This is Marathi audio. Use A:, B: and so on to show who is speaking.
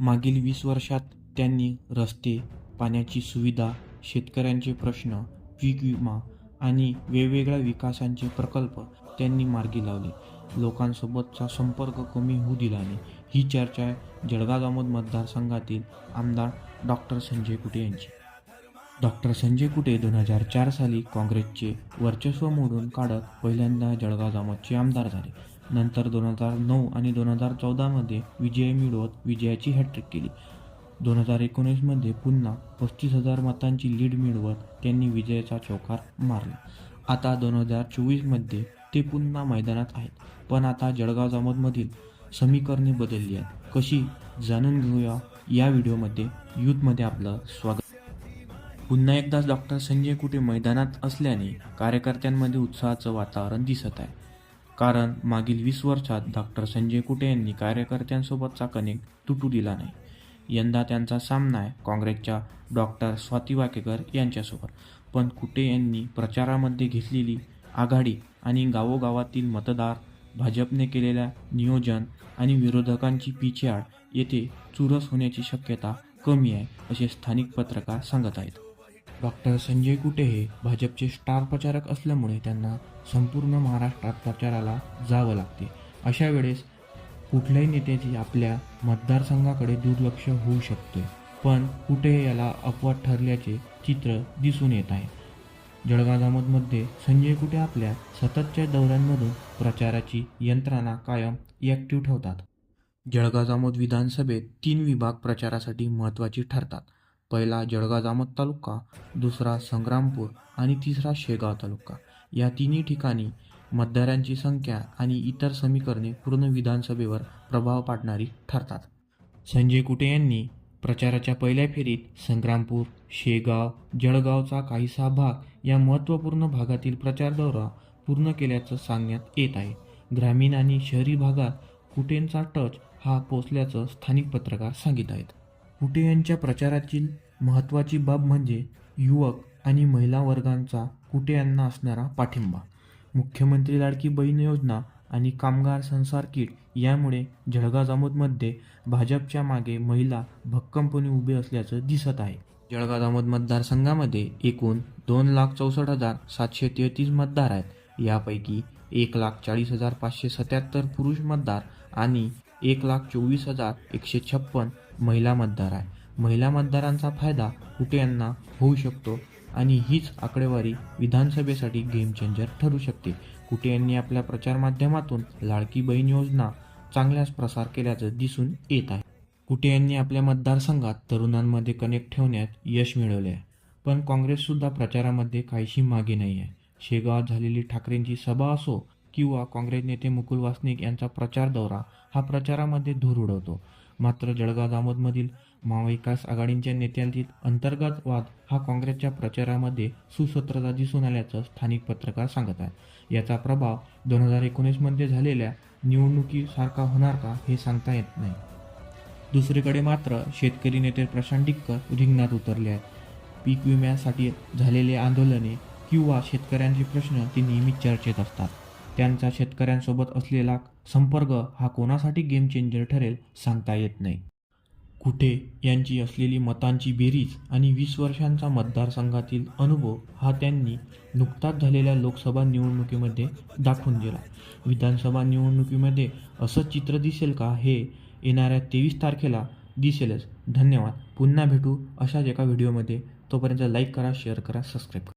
A: मागील वीस वर्षात त्यांनी रस्ते पाण्याची सुविधा शेतकऱ्यांचे प्रश्न पीक विमा आणि वेगवेगळ्या विकासांचे प्रकल्प त्यांनी मार्गी लावले. लोकांसोबतचा संपर्क कमी होऊ दिला नाही ही चर्चा जळगाव जामोद मतदारसंघातील आमदार डॉक्टर संजय कुटे यांची. डॉक्टर संजय कुटे दोन हजार चार साली काँग्रेसचे वर्चस्व मोडून काढत पहिल्यांदा जळगाव जामोदचे आमदार झाले. नंतर दोन हजार नऊ आणि दोन हजार चौदामध्ये विजय मिळवत विजयाची हॅट्रिक केली. दोन हजार एकोणीसमध्ये पुन्हा पस्तीस हजार मतांची लीड मिळवत त्यांनी विजयाचा चौकार मारला. आता दोन हजार चोवीसमध्ये ते पुन्हा मैदानात आहेत. पण आता जळगाव जामोदमधील समीकरणे बदलली आहेत. कशी? जाणून घेऊया या व्हिडिओमध्ये. यूथमध्ये आपलं स्वागत. पुन्हा एकदाच डॉक्टर संजय कुटे मैदानात असल्याने कार्यकर्त्यांमध्ये उत्साहाचं वातावरण दिसत आहे. कारण मागील वीस वर्षात डॉक्टर संजय कुटे यांनी कार्यकर्त्यांसोबतचा कनेक्ट तुटू दिला नाही. यंदा त्यांचा सामना आहे काँग्रेसच्या डॉक्टर स्वाती वाकेकर यांच्यासोबत. पण कुटे यांनी प्रचारामध्ये घेतलेली आघाडी आणि गावोगावातील मतदार भाजपने केलेल्या नियोजन आणि विरोधकांची पिछेहाट येथे चुरस होण्याची शक्यता कमी आहे असे स्थानिक पत्रकार सांगत आहेत. डॉक्टर संजय कुटे हे भाजपचे स्टार प्रचारक असल्यामुळे त्यांना संपूर्ण महाराष्ट्रात प्रचाराला जावं लागते. अशा वेळेस कुठल्याही नेत्याची आपल्या मतदारसंघाकडे दुर्लक्ष होऊ शकते पण कुठे याला अपवाद ठरल्याचे चित्र दिसून येत आहे. जळगाव जामोदमध्ये संजय कुटे आपल्या सततच्या दौऱ्यांमधून प्रचाराची यंत्रणा कायम ॲक्टिव्ह ठेवतात. जळगाव जामोद विधानसभेत तीन विभाग प्रचारासाठी महत्त्वाची ठरतात. पहिला जळगाव जामोद तालुका दुसरा संग्रामपूर आणि तिसरा शेगाव तालुका. या तिन्ही ठिकाणी मतदारांची संख्या आणि इतर समीकरणे पूर्ण विधानसभेवर प्रभाव पाडणारी ठरतात. संजय कुटे यांनी प्रचाराच्या पहिल्या फेरीत संग्रामपूर शेगाव जळगावचा काहीसा भाग या महत्त्वपूर्ण भागातील प्रचार दौरा पूर्ण केल्याचं सांगण्यात येत आहे. ग्रामीण आणि शहरी भागात कुटेंचा टच हा पोचल्याचं स्थानिक पत्रकार सांगित आहेत. कुटे यांच्या प्रचाराची महत्त्वाची बाब म्हणजे युवक आणि महिला वर्गांचा कुटे यांना असणारा पाठिंबा. मुख्यमंत्री लाडकी बहीण योजना आणि कामगार संसार किट यामुळे जळगाव जामोदमध्ये भाजपच्या मागे महिला भक्कमपणे उभे असल्याचं दिसत आहे. जळगाव जामोद मतदारसंघामध्ये एकूण दोन लाख चौसष्ट हजार सातशे तेहतीस मतदार आहेत. यापैकी एक लाख चाळीस हजार पाचशे सत्याहत्तर पुरुष मतदार आणि एक लाख चोवीस हजार एकशे छप्पन महिला मतदार आहे. महिला मतदारांचा फायदा कुठे यांना होऊ शकतो? आणि हीच आकडेवारी विधानसभेसाठी गेम चेंजर ठरू शकते. कुटे यांनी आपल्या प्रचार माध्यमातून लाडकी बहीण योजना चांगल्याच प्रसार केल्याचं दिसून येत आहे. कुटे यांनी आपल्या मतदारसंघात तरुणांमध्ये कनेक्ट ठेवण्यात यश मिळवले आहे पण काँग्रेससुद्धा प्रचारामध्ये काहीशी मागे नाही आहे शेगावात झालेली ठाकरेंची सभा असो किंवा काँग्रेस नेते मुकुल वासनिक यांचा प्रचार दौरा हा प्रचारामध्ये धूर उडवतो. मात्र जळगाव दामोदमधील महाविकास आघाडींच्या नेत्यांतील अंतर्गत वाद हा काँग्रेसच्या प्रचारामध्ये सुसूत्रता दिसून आल्याचं स्थानिक पत्रकार सांगत आहे याचा प्रभाव दोन हजार एकोणीसमध्ये झालेल्या निवडणुकीसारखा होणार का हे सांगता येत नाही. दुसरीकडे मात्र शेतकरी नेते प्रशांत डिक्कर रिंगणात उतरले आहेत. पीक विम्यासाठी झालेले आंदोलने किंवा शेतकऱ्यांचे प्रश्न ते नेहमी चर्चेत असतात. त्यांचा शेतकऱ्यांसोबत असलेला संपर्क हा कोणासाठी गेम चेंजर ठरेल सांगता येत नाही. कुठे यांची असलेली मतांची बेरीज आणि वीस वर्षांचा मतदारसंघातील अनुभव हा त्यांनी नुकताच झालेल्या लोकसभा निवडणुकीमध्ये दाखवून दिला. विधानसभा निवडणुकीमध्ये असं चित्र दिसेल का हे येणाऱ्या तेवीस तारखेला दिसेलच. धन्यवाद. पुन्हा भेटू अशाच एका व्हिडिओमध्ये तोपर्यंत लाईक करा शेअर करा सबस्क्राईब करा.